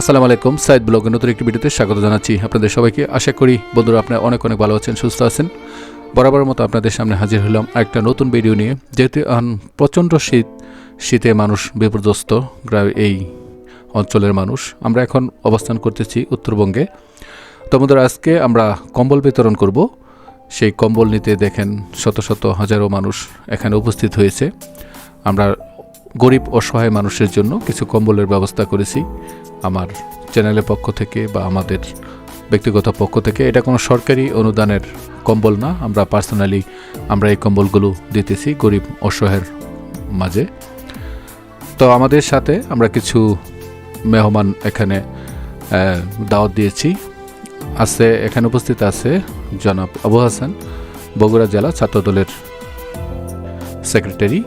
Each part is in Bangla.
আসসালামু আলাইকুম, সাইদ ব্লগের নতুন একটি ভিডিওতে স্বাগত জানাচ্ছি আপনাদের সবাইকে। আশা করি বন্ধুরা আপনারা অনেক অনেক ভালো আছেন, সুস্থ আছেন। বরাবর মতো আপনাদের সামনে হাজির হলাম একটা নতুন ভিডিও নিয়ে। যেহেতু প্রচণ্ড শীত, শীতে মানুষ বিপর্যস্ত এই অঞ্চলের মানুষ। আমরা এখন অবস্থান করতেছি উত্তরবঙ্গে। তো বন্ধুরা, আজকে আমরা কম্বল বিতরণ করব। সেই কম্বল নিতে দেখেন শত শত হাজারো মানুষ এখানে উপস্থিত হয়েছে। আমরা গরিব অসহায় মানুষের জন্য কিছু কম্বলের ব্যবস্থা করেছি। আমার চ্যানেলের পক্ষ থেকে বা আমাদের ব্যক্তিগত পক্ষ থেকে এটা কোনো সরকারি অনুদানের কম্বল না। আমরা পার্সোনালি আমরা এই কম্বলগুলো দিতেছি গরিব অসহায়ের মাঝে। তো আমাদের সাথে আমরা কিছু মেহমান এখানে দাওয়াত দিয়েছি। আছে, এখানে উপস্থিত আছে জনাব আবু হাসান, বগুড়া জেলা ছাত্রদলের সেক্রেটারি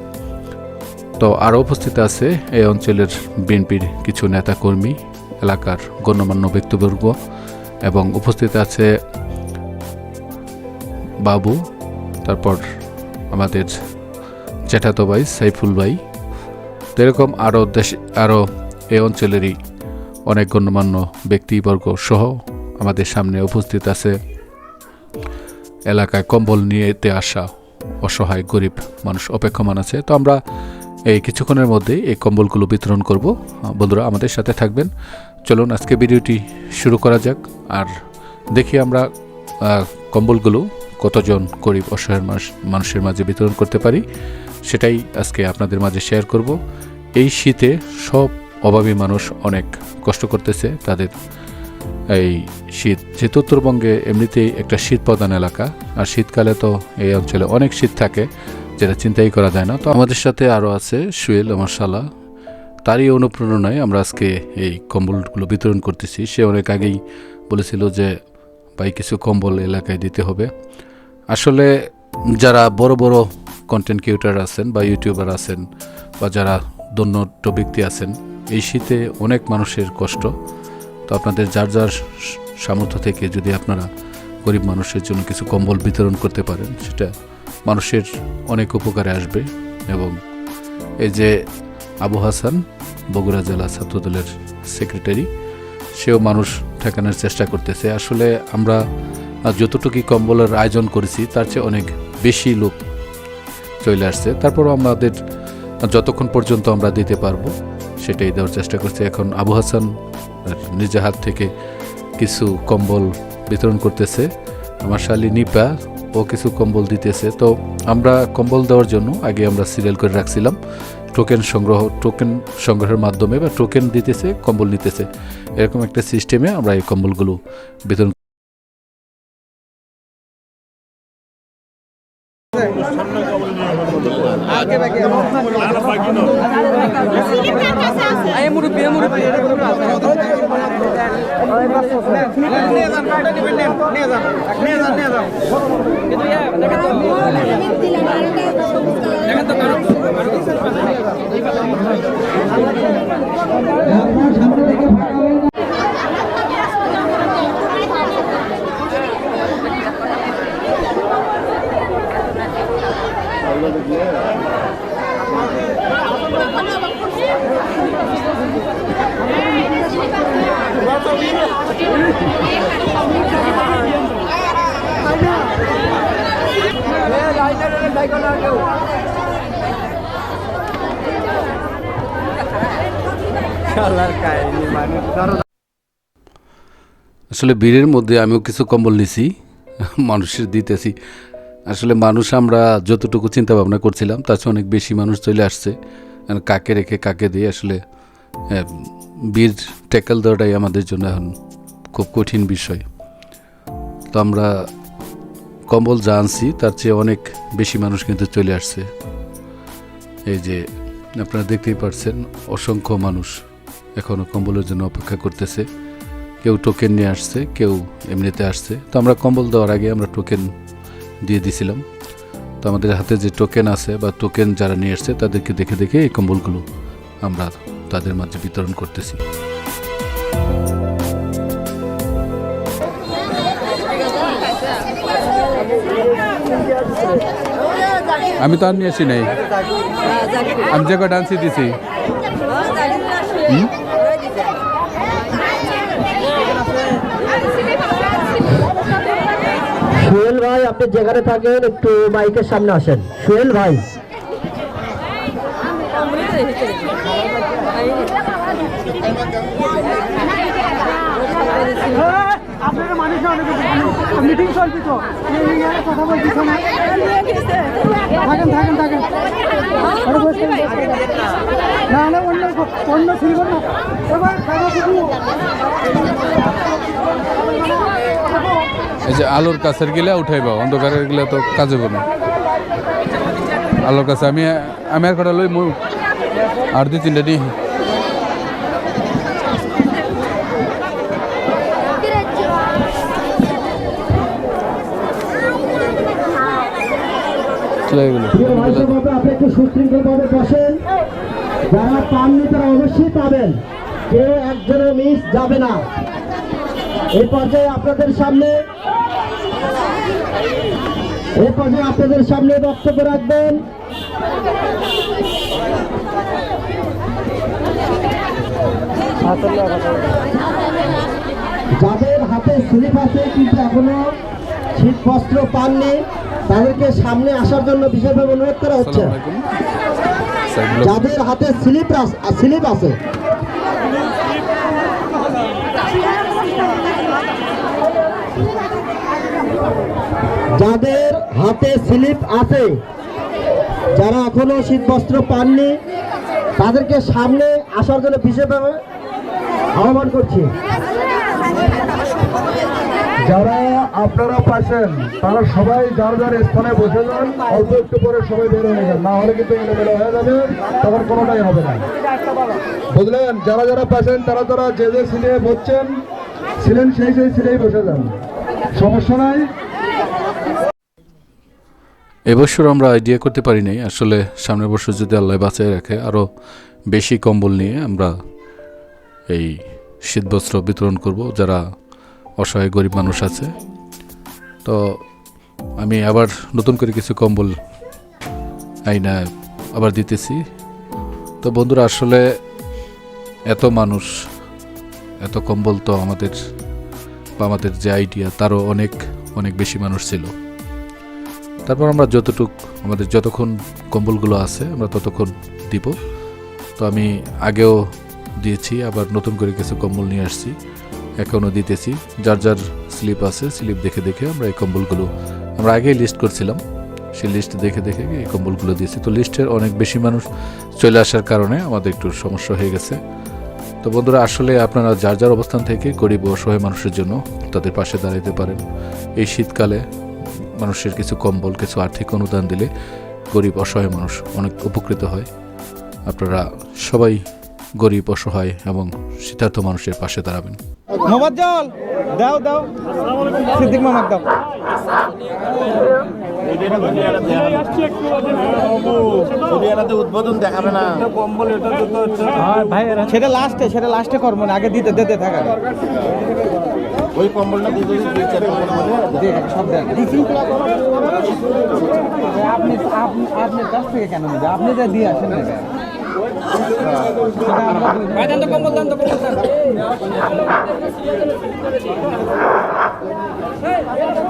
তো আরও উপস্থিত আছে এই অঞ্চলের বিএনপির কিছু নেতাকর্মী, এলাকার গণ্যমান্য ব্যক্তিবর্গ এবং উপস্থিত আছে বাবু, তারপর আমাদের জ্যাঠাতো ভাই সাইফুল ভাই। তো এরকম আরও দেশ আরও এই অঞ্চলেরই অনেক গণ্যমান্য ব্যক্তিবর্গ সহ আমাদের সামনে উপস্থিত আছে। এলাকায় কম্বল নিয়েতে আসা অসহায় গরিব মানুষ অপেক্ষমান আছে। তো আমরা এই কিছুক্ষণের মধ্যেই এই কম্বলগুলো বিতরণ করব। বন্ধুরা আমাদের সাথে থাকবেন। চলুন আজকে ভিডিওটি শুরু করা যাক আর দেখি আমরা কম্বলগুলো কতজন গরিব অসহায় মানুষ, মানুষের মাঝে বিতরণ করতে পারি। সেটাই আজকে আপনাদের মাঝে শেয়ার করব। এই শীতে সব অভাবী মানুষ অনেক কষ্ট করতেছে। তাদের এই শীত, যেহেতু উত্তরবঙ্গে এমনিতেই একটা শীত প্রধান এলাকা, আর শীতকালে তো এই অঞ্চলে অনেক শীত থাকে। যেটা চিন্তাই করা যায় না। তো আমাদের সাথে আরও আছে সুয়েল আমার শালা তারই অনুপ্রেরণায় আমরা আজকে এই কম্বলগুলো বিতরণ করতেছি। সে অনেক আগেই বলেছিল যে, ভাই, কিছু কম্বল এলাকায় দিতে হবে। আসলে যারা বড় বড় কন্টেন্ট ক্রিয়েটার আছেন বা ইউটিউবার আছেন বা যারা দন্যট ব্যক্তি আছেন, এই শীতে অনেক মানুষের কষ্ট। তো আপনাদের যার যার সামর্থ্য থেকে যদি আপনারা গরিব মানুষের জন্য কিছু কম্বল বিতরণ করতে পারেন, সেটা মানুষের অনেক উপকারে আসবে এবং এই যে আবু হাসান বগুড়া জেলা ছাত্রদলের সেক্রেটারি, সেও মানুষ ঠেকানোর চেষ্টা করতেছে। আসলে আমরা যতটুকু কম্বলের আয়োজন করেছি, তার চেয়ে অনেক বেশি লোক চলে আসছে। তারপরও আমাদের যতক্ষণ পর্যন্ত আমরা দিতে পারব, সেটাই দেওয়ার চেষ্টা করছি। এখন আবু হাসান নিজে হাত থেকে কিছু কম্বল বিতরণ করতেছে। আমার শালি নিপা ও কিছু কম্বল দিতেছে। তো আমরা কম্বল দেওয়ার জন্য আগে আমরা সিরিয়াল করে রাখছিলাম। টোকেন সংগ্রহ টোকেন সংগ্রহের মাধ্যমে বা টোকেন দিতেছে কম্বল নিতেছে। এরকম একটা সিস্টেমে আমরা এই কম্বলগুলো বিতরণ মুরব্বি। নিয়ে যান নিয়ে যান দেখেন তো কারও শালার কাহিনী মানে ধরো আসলে ভিড়ের মধ্যে আমিও কিছু কম্বল নিছি, মানুষের দিতেছি। আসলে মানুষ আমরা যতটুকু চিন্তা ভাবনা করছিলাম, তার চেয়ে অনেক বেশি মানুষ চলে আসছে। কাকে রেখে কাকে দিয়ে আসলে বীর ট্যাকেল দেওয়াটাই আমাদের জন্য এখন খুব কঠিন বিষয়। তো আমরা কম্বল যা আনছি, তার চেয়ে অনেক বেশি মানুষ কিন্তু চলে আসছে। এই যে আপনারা দেখতেই পারছেন, অসংখ্য মানুষ এখনও কম্বলের জন্য অপেক্ষা করতেছে। কেউ টোকেন নিয়ে আসছে, কেউ এমনিতে আসছে। তো আমরা কম্বল দেওয়ার আগে আমরা টোকেন দিয়ে দিছিলাম। তো আমাদের হাতে যে টোকেন আছে বা টোকেন যারা নিয়ে আসছে, তাদেরকে দেখে দেখে এই কম্বলগুলো আমরা তাদের মাঝে বিতরণ করতেছি। आम्मी तो आम अभी नहीं. आमजे गटान सी दी सी सुएल भाई आप जेगारे थकें एक माइक सामने आसें सुएल भाई। हाँ। আপনারা মানুষ মিটিং চলছে তো। নিয়ে কথা বলছি শোনা থাকেন থাকেন থাকেন। না না, অন্য অন্য ছিল না এবার এই যে আলোর কাছের গেলে উঠাইবা, অন্ধকারের গেলে তো কাজে না। আলোর কাছে আমি আমি আর কটা লই মই আর দুই তিনটা দিই চলে গেলো আপনি একটু সুশৃঙ্খল ভাবে বসেন। যারা পাননি তারা অবশ্যই পাবেন। কেউ একজনের মিস যাবে না। এই পর্যায়ে আপনাদের সামনে এই পর্যায়ে আপনাদের সামনে বক্তব্য রাখবেন। যাদের হাতে স্লিপ আছে, কিন্তু এখনও শীত বস্ত্র পাননি তাদেরকে সামনে আসার জন্য বিশেষভাবে অনুরোধ করা হচ্ছে। যাদের হাতে স্লিপ স্লিপ আছে। যাদের হাতে স্লিপ আছে যারা এখনও শীত বস্ত্র পাননি তাদেরকে সামনে আসার জন্য বিশেষভাবে আহ্বান করছি। যারা আপনারা পাচ্ছেন তারা সবাই যার যার স্থানে বসে যান, অল্প একটু পরে সবাই বের হয়ে যান। না হলে কিন্তু এলোমেলো হয়ে যাবে, তখন কোনোটাই হবে না। বুঝলেন? যারা যারা পাচ্ছেন তারা তারা যে যে সিটে বসছেন, ছিলেন সেই সেই সিটেই বসে যান। সমস্যা নাই? এবছর আমরা আইডিয়া করতে পারি নাই। আসলে সামনের বছর যদি আল্লাহ বাঁচায় রাখে আরও বেশি কম্বল নিয়ে আমরা এই শীতবস্ত্র বিতরণ করব। যারা অসহায় গরিব মানুষ আছে তো আমি আবার নতুন করে কিছু কম্বল আইনা আবার দিতেছি। তো বন্ধুরা, আসলে এত মানুষ, এত কম্বল তো আমাদের, বা আমাদের যে আইডিয়া তারও অনেক অনেক বেশি মানুষ ছিল। তারপর আমরা যতটুক, আমাদের যতক্ষণ কম্বলগুলো আছে, আমরা ততক্ষণ দিব। তো আমি আগেও দিয়েছি, আবার নতুন করে কিছু কম্বল নিয়ে আসছি। এখনও দিতেছি। যার যার স্লিপ আছে, স্লিপ দেখে দেখে আমরা এই কম্বলগুলো, আমরা আগেই লিস্ট করছিলাম। সেই লিস্ট দেখে দেখে এই কম্বলগুলো দিয়েছি। তো লিস্টের অনেক বেশি মানুষ চলে আসার কারণে আমাদের একটু সমস্যা হয়ে গেছে। তো বন্ধুরা, আসলে আপনারা যার যার অবস্থান থেকে গরিব অসহায় মানুষের জন্য তাদের পাশে দাঁড়াতে পারেন। এই শীতকালে মানুষের কিছু কম্বল, কিছু আর্থিক অনুদান দিলে গরিব, অসহায় মানুষ অনেক উপকৃত হয়। আপনারা সবাই গরিব অসহায় এবং শীতার্থ মানুষের পাশে দাঁড়াবেন। মোবাজ্জল দাও দাও। সিদ্দিক দাও। উদ্বোধন দেখাবে না সেটা লাস্টে সেটা লাস্টে করব না আগে দিতে দিতে থাকা ওই কম্বলটা দিয়ে দিবি, দুই চার কম্বল করে। সব দেন আপনি আপনি আপনার কাছ থেকে কেন আপনি যা দিয়ে আসেন না কেন? সেটা আমরা বুঝি।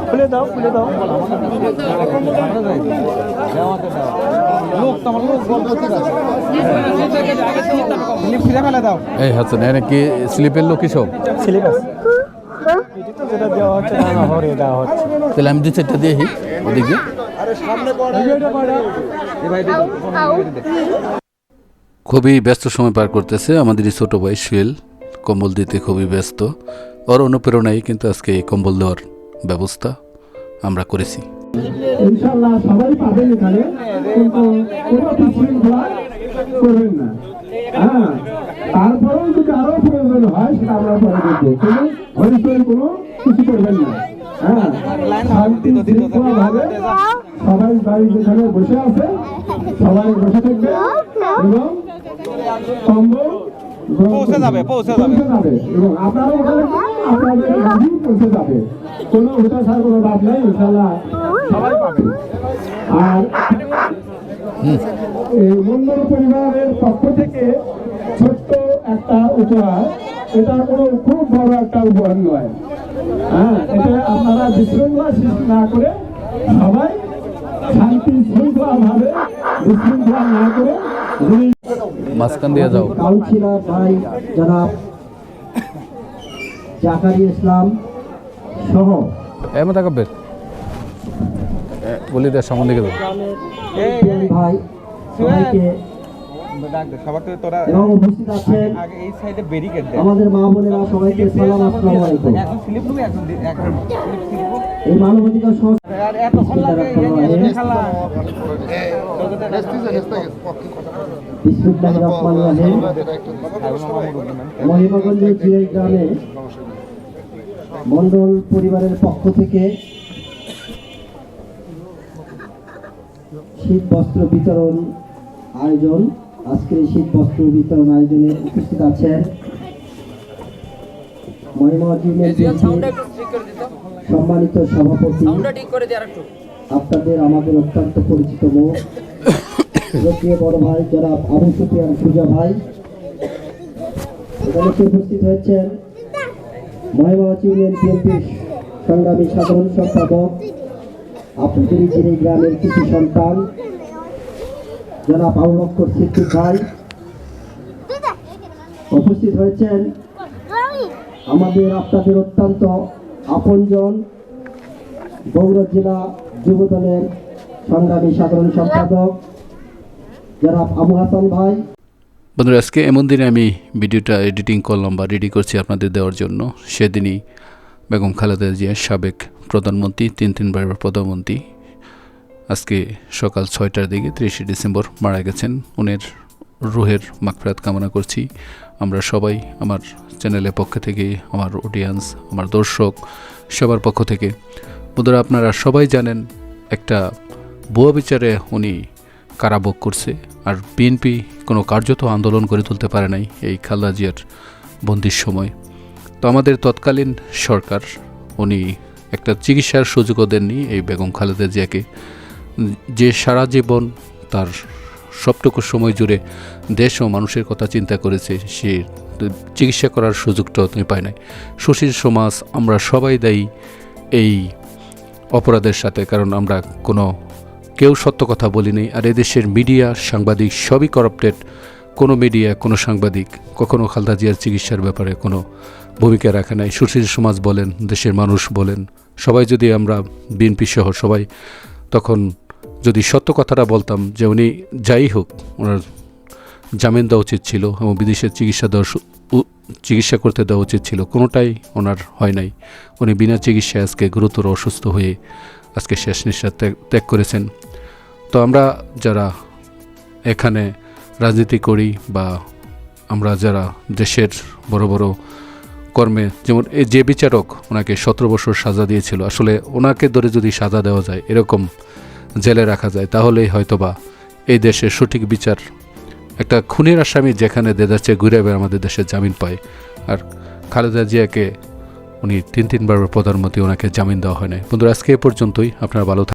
খুলে দাও খুলে দাও তো। দেওয়াতে দাও। তো আমার লোক বলতে আছে দাও এই স্লিপের লোক সব তাহলে আমি দু চারটা দিয়ে ওদিকে খুবই ব্যস্ত সময় পার করতেছে। আমাদের এই ছোট ভাই সুয়েল কম্বল দিতে খুবই ব্যস্ত। ওর অনুপ্রেরণায় কিন্তু আজকে এই কম্বল দেওয়ার ব্যবস্থা আমরা করেছি। হ্যাঁ হয় সবাই বাড়ি যেখানে বসে আছে, সবাই বসে থাকবে এবং পৌঁছে যাবে, পৌঁছে যাবে। যাবে। এবং আপনারাও ওখানে আপনাদের কাজই পৌঁছে যাবে। কোনো হতাশার কোনো লাভ নেই ইনশাল্লাহ সবাই পাবে। আর এই মন্ডল পরিবারের পক্ষ থেকে ছোট্ট একটা উপহার। এটা কোনো খুব বড় একটা উপহার নয়। হ্যাঁ এটা আপনারা বিশৃঙ্খলা সৃষ্টি না করে সবাই শান্তি শৃঙ্খলা ভাবে বিশৃঙ্খলা না করে মাঝখান দিয়ে যাও কাউন্সিলর ভাই জনাব জাকারি ইসলাম সহ এমন থাকবে বলি দেয় সামনে দিকে ভাই সবাইকে তোরা এই আমাদের মা বোনেরা সবাইকে সালাম আসসালামু আলাইকুম মানবাধিকার সংস্থা মহিমাগঞ্জের গ্রামে মন্ডল পরিবারের পক্ষ থেকে শীত বস্ত্র বিতরণ আয়োজন আজকের এই শীত বস্ত্র বিতরণ আয়োজনে উপস্থিত আছেন মহিমাগঞ্জ ইউনিয়ন বিএনপির সম্মানিত সভাপতি আপনাদের, আমাদের অত্যন্ত পরিচিত মুখ প্রিয় বড় ভাই, যারা আবু সুফিয়ান সুজা ভাই, এখানে উপস্থিত হয়েছেন? মহিমাবাদ ইউনিয়ন বিএনপির সংগ্রামী সাধারণ সম্পাদক, আপনাদের যিনি গ্রামের কৃষি সন্তান জনাব আবু বক্কর সিদ্দিক ভাই, উপস্থিত হয়েছেন। আমাদের, আপনাদের অত্যন্ত আপনজন, বগুড়া জেলা যুব দলের সংগ্রামী সাধারণ সম্পাদক জনাব আবু হাসান ভাই। বন্ধুরা, আজকে এমন দিনে আমি ভিডিওটা এডিটিং করলাম বা রেডি করছি আপনাদের দেওয়ার জন্য। সেদিনই বেগম খালেদা জিয়া সাবেক প্রধানমন্ত্রী, তিন তিনবার প্রধানমন্ত্রী। আজকে সকাল ছয়টার দিকে, তিরিশে ডিসেম্বর মারা গেছেন। উনের রুহের মাগফিরাত কামনা করছি। আমরা সবাই আমার চ্যানেলের পক্ষ থেকে, আমার অডিয়েন্স আমার দর্শক, সবার পক্ষ থেকে বন্ধুরা, আপনারা সবাই জানেন একটা ভুয়া বিচারে উনি কারাভোগ করছে আর বিএনপি কোনো কার্যত আন্দোলন করে তুলতে পারে নাই এই খালেদা জিয়ার বন্দির সময়। তো আমাদের তৎকালীন সরকার, উনি একটা চিকিৎসার সুযোগও দেননি এই বেগম খালেদা জিয়াকে। যে সারা জীবন তার সবটুকু সময় জুড়ে দেশ ও মানুষের কথা চিন্তা করেছে, সে চিকিৎসা করার সুযোগটাও তুমি পায় নাই। সুশীল সমাজ, আমরা সবাই দায়ী এই অপরাধের সাথে, কারণ আমরা কোনো, কেউ সত্য কথা বলিনি। আর এদেশের মিডিয়া, সাংবাদিক সবই করাপ্টেড কোনো মিডিয়া, কোনো সাংবাদিক, কখনো খালদা জিয়ার চিকিৎসার ব্যাপারে কোনো ভূমিকা রাখে নাই। সুশীল সমাজ বলেন, দেশের মানুষ বলেন, সবাই যদি আমরা বিএনপি সহ সবাই তখন যদি সত্য কথাটা বলতাম যে উনি যাই হোক, ওনার জামিন দেওয়া উচিত ছিল এবং বিদেশে চিকিৎসা দেওয়া চিকিৎসা করতে দেওয়া উচিত ছিল। কোনোটাই ওনার হয় নাই। উনি বিনা চিকিৎসায় আজকে গুরুতর অসুস্থ হয়ে আজকে শেষ নিঃশ্বাস ত্যাগ করেছেন। তো আমরা যারা এখানে রাজনীতি করি বা আমরা যারা দেশের বড় বড় কর্মে, যেমন এই যে বিচারক ওনাকে সতেরো বছর সাজা দিয়েছিল, আসলে ওনাকে ধরে যদি সাজা দেওয়া যায়, এরকম জেলে রাখা যায়, তাহলেই হয়তোবা এই দেশের সঠিক বিচার একটা খুনের আসামি যেখানে দেদাচ্ছে ঘুরে বেড়ে আমাদের দেশে জামিন পায় আর খালেদা জিয়াকে উনি তিন তিনবার প্রধানমন্ত্রী ওনাকে জামিন দেওয়া হয় নাই বন্ধুরা, আজকে এ পর্যন্তই আপনারা ভালো।